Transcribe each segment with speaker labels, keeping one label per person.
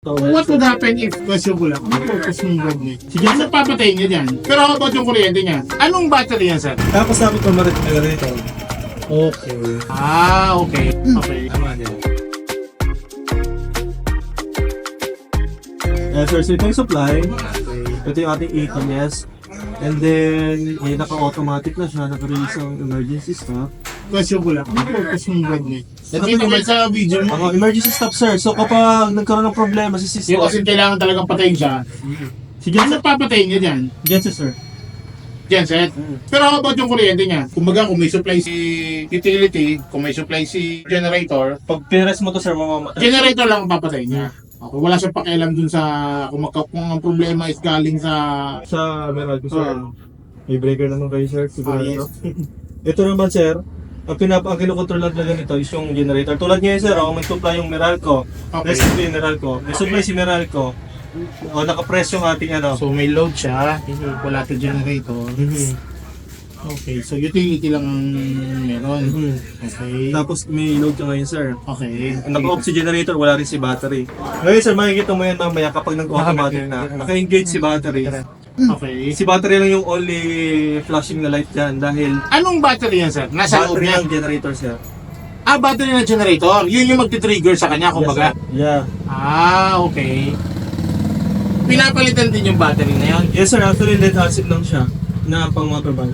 Speaker 1: What would happen if, question ko lang, ano purpose ng drug niya? Sige, sir, papatayin niya dyan. Pero how about yung kuryente niya? Anong battery yan, sir?
Speaker 2: Tapos sabi ko marit na ganito. Okay.
Speaker 1: Ah, okay. Okay.
Speaker 2: Tama din. Eh, sir, so ito yung supply. Ito yung ating ATS. And then, may naka-automatic na siya, naka-release ang emergency stop.
Speaker 1: Question ko lang, ano purpose ng drug niya?
Speaker 2: Ito
Speaker 1: Nakita
Speaker 2: yung-
Speaker 1: sa video mo,
Speaker 2: Ang emergency stop, sir. So kapag nagkaroon ng problema sa
Speaker 1: yung
Speaker 2: system,
Speaker 1: kasi kailangan talagang patayin siya.
Speaker 2: sige,
Speaker 1: Ano papatayin niya dyan?
Speaker 2: yes, sir.
Speaker 1: Genset. Pero how about yung kuryente niya? Kumbaga, kung may supply si utility, kung may supply si generator,
Speaker 2: Pag pinares mo to, sir, mamamatay.
Speaker 1: generator lang ang papatayin niya. Okay, wala siyang pakialam dun sa kung, magka, kung ang problema is galing sa
Speaker 2: Sa Meralco, sir.
Speaker 1: Ah.
Speaker 2: May breaker naman kayo, sir.
Speaker 1: Ah,
Speaker 2: Siguro
Speaker 1: yes.
Speaker 2: ito. ito naman, sir. Ang pinap ang kinukontrol na ganito is yung generator. Tulad ngayon, sir, oh, may supply yung Meralco.
Speaker 1: Okay.
Speaker 2: May supply yung Meralco. May supply si Meralco. O, nakapress yung ating ano.
Speaker 1: So may load siya, to generator.
Speaker 2: Mhm.
Speaker 1: Okay, so utility lang ang meron.
Speaker 2: Mhm.
Speaker 1: Okay.
Speaker 2: Tapos may load ka ngayon, sir.
Speaker 1: Okay.
Speaker 2: Naka-off si generator, wala rin si battery. Ngayon, sir, makikita mo yan mamaya kapag nag-automatic na. Naka-engage si battery.
Speaker 1: Okay.
Speaker 2: Si battery lang yung only flashing na light dyan dahil
Speaker 1: Anong battery yan, sir? Nasa loob
Speaker 2: battery
Speaker 1: niya?
Speaker 2: ng generator, sir.
Speaker 1: Ah, battery ng generator. Yun yung magti-trigger sa kanya, kumbaga.
Speaker 2: Yeah.
Speaker 1: Ah, okay. Pinapalitan din yung battery na yan.
Speaker 2: Yes, sir. Actually, lead acid lang siya na pang motorbike.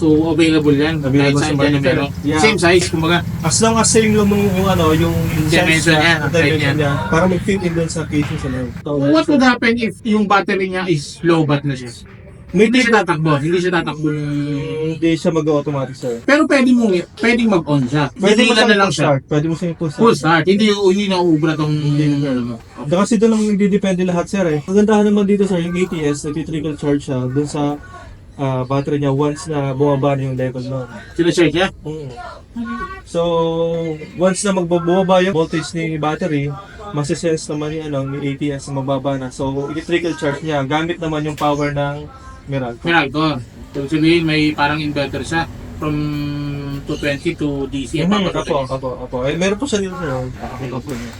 Speaker 1: So, available yan.
Speaker 2: Available
Speaker 1: Kahit
Speaker 2: sa
Speaker 1: saan
Speaker 2: market,
Speaker 1: meron.
Speaker 2: Yeah.
Speaker 1: Same size, kumbaga.
Speaker 2: As long as same yung, yung ano, yung
Speaker 1: Dimension niya,
Speaker 2: ang dimension
Speaker 1: niya.
Speaker 2: niya. Para mag-fit in dun sa casing sa loob.
Speaker 1: What would happen if yung battery niya is low bat na siya?
Speaker 2: May
Speaker 1: Hindi siya tatakbo. Hindi siya tatakbo ng...
Speaker 2: Hindi siya mag-automatic, sir.
Speaker 1: Pero pwede mo, pwedeng mag-on siya.
Speaker 2: Pwede mo
Speaker 1: na lang siya.
Speaker 2: start. Pwede mo siyang push
Speaker 1: Full start. Hindi, hindi na uubra tong... ano.
Speaker 2: Kasi doon lang nagdidepende lahat sir eh. Magandahan naman dito sir, yung ATS, nagtitrickle charge siya doon sa ah, battery niya once na bumaba na yung level nun.
Speaker 1: Sila-check niya?
Speaker 2: So, once na magbababa yung voltage ni battery, masisense naman yung, ano, yung ATS na mababa na. So, i-trickle charge niya gamit naman yung power ng Meralco.
Speaker 1: Meralco. So, sabihin, may parang inverter siya from 220 to DC.
Speaker 2: Mhm,
Speaker 1: papatay.
Speaker 2: Apo, apo, apo. Eh, meron po siya dito sir. Apo niya.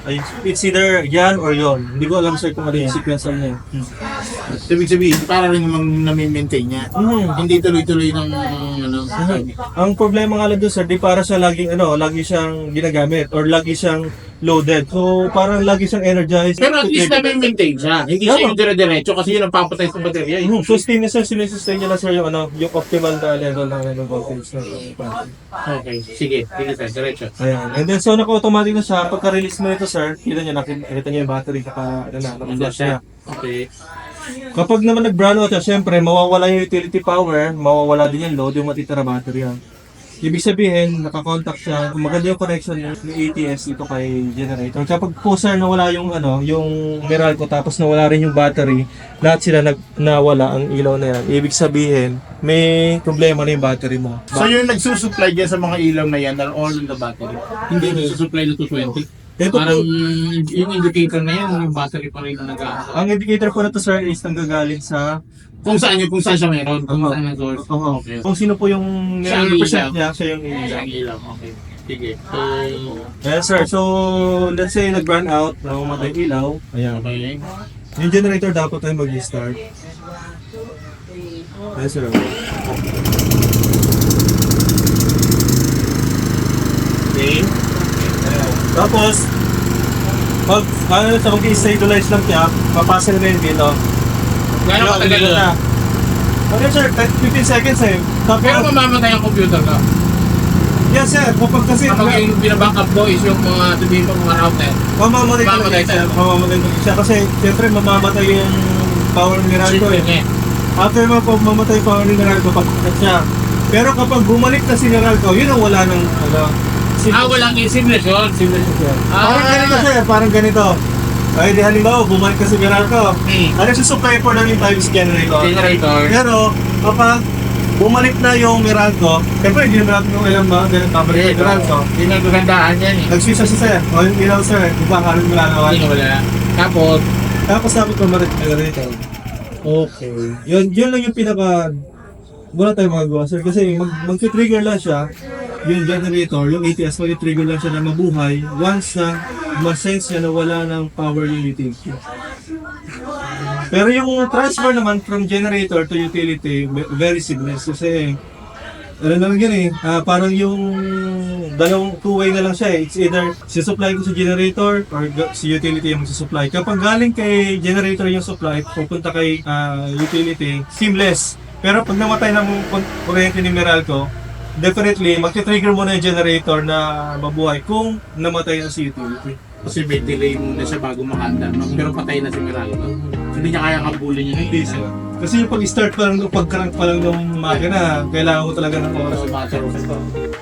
Speaker 2: Ay, it's either yan or yon. Hindi ko alam sir kung ano yung sequence niya.
Speaker 1: Ibig sabihin, para rin namang nami-maintain niya.
Speaker 2: Mhm.
Speaker 1: Hindi tuloy-tuloy ng ano.
Speaker 2: Ang problema nga lang doon sir, di para siya laging ano, lagi siyang ginagamit or lagi siyang loaded. So parang lagi siyang energized.
Speaker 1: Pero at least nami-maintain siya. Hindi siya yung dire-diretso kasi yun ang papatay sa baterya. eh.
Speaker 2: Hmm, sustain niya sir, sinusustain niya lang sir yung ano, yung optimal na level ng ano, voltage na
Speaker 1: Okay, sige. Sige sir, diretso.
Speaker 2: Ayan. And then so naka-automatic na siya. Pagka-release mo nito sir, kita niya, nakita, niya yung battery, naka, ano na, naka-flash niya.
Speaker 1: Okay.
Speaker 2: Kapag naman nag-brownout siya, syempre mawawala yung utility power, mawawala din yung load, yung matitira battery yan. Ibig sabihin, nakakontakt siya, maganda yung connection ng ATS dito kay generator. Kapag po sir nawala yung ano, yung Meralco tapos nawala rin yung battery, lahat sila nag nawala ang ilaw na yan. Ibig sabihin, may problema na yung battery mo.
Speaker 1: So yung nagsusupply dyan sa mga ilaw na yan are all in the battery. Hindi nagsusupply na 220.
Speaker 2: Ito po,
Speaker 1: Parang yung indicator na yan, yung battery pa rin na nag
Speaker 2: ang indicator po na to sir is nanggagaling sa
Speaker 1: Kung saan yun, kung saan siya meron, kung saan ang source.
Speaker 2: Oo.
Speaker 1: Okay.
Speaker 2: Kung sino po yung
Speaker 1: Siya ang
Speaker 2: represent
Speaker 1: ilaw.
Speaker 2: niya, siya yung ilaw.
Speaker 1: Isang ilaw, okay. Sige. So,
Speaker 2: Yes sir, so let's say nag-run out, namamatay yung ilaw. Ayan.
Speaker 1: okay.
Speaker 2: Yung generator dapat ay mag-start. Yes sir. Okay. Tapos, pag ano sa mag-stabilize lang siya, papasa na rin dito.
Speaker 1: Gano'ng
Speaker 2: Ayun,
Speaker 1: katagal na?
Speaker 2: Okay sir, kahit 15 seconds eh. Tapos,
Speaker 1: Pero mamamatay ang computer ka.
Speaker 2: yes sir, kapag kasi,
Speaker 1: Kapag yung binabackup mo is yung mga sabihin mo mga router.
Speaker 2: mamamatay talaga
Speaker 1: Mamamatay
Speaker 2: siya.
Speaker 1: talaga.
Speaker 2: Mamamatay talaga siya. Kasi, syempre, mamamatay yung power ni Meralco eh.
Speaker 1: Sige.
Speaker 2: After mo po mamatay yung power ni Meralco, papakit siya. Pero kapag bumalik na si Meralco, yun ang wala ng, ano,
Speaker 1: Ah, walang simulation.
Speaker 2: simulation siya.
Speaker 1: Ah.
Speaker 2: Parang ganito sir, parang ganito. Ay, di halimbawa, bumalik na si Meralco.
Speaker 1: Hmm.
Speaker 2: Ano si supply for ng times generator?
Speaker 1: Generator.
Speaker 2: Pero, kapag bumalik na yung Meralco, syempre, hindi na Meralco yung ilang mga ganun pabalik si Meralco.
Speaker 1: Hindi na gagandaan yan eh.
Speaker 2: Nag-switch na siya sir. O yung ilaw sir, di ba, halos wala naman.
Speaker 1: Hindi na wala. Tapos,
Speaker 2: Tapos sabi ko marit generator. Okay. Yun, yun lang yung pinaka wala tayong magagawa sir kasi mag mag-trigger lang siya yung generator, yung ATS mag-trigger lang siya na mabuhay once na masense niya na wala ng power yung utility. Pero yung transfer naman from generator to utility, ve- very seamless kasi ano lang yan eh, ah, parang yung dalawang two-way na lang siya eh. It's either sisupply ko sa generator or si utility yung magsusupply. Kapag galing kay generator yung supply, pupunta kay ah, utility, seamless. Pero pag namatay ng kun- kuryente ni Meralco, definitely magti-trigger muna yung generator na mabuhay kung namatay na si utility.
Speaker 1: Kasi may delay muna siya bago makanda. No? Pero patay na si Meralco. Hindi niya kaya kabulin yung
Speaker 2: Hindi sir. Kasi yung pag-start pa lang, pag-crank pa lang ng makina, kailangan ko talaga ng oras.
Speaker 1: So, matter of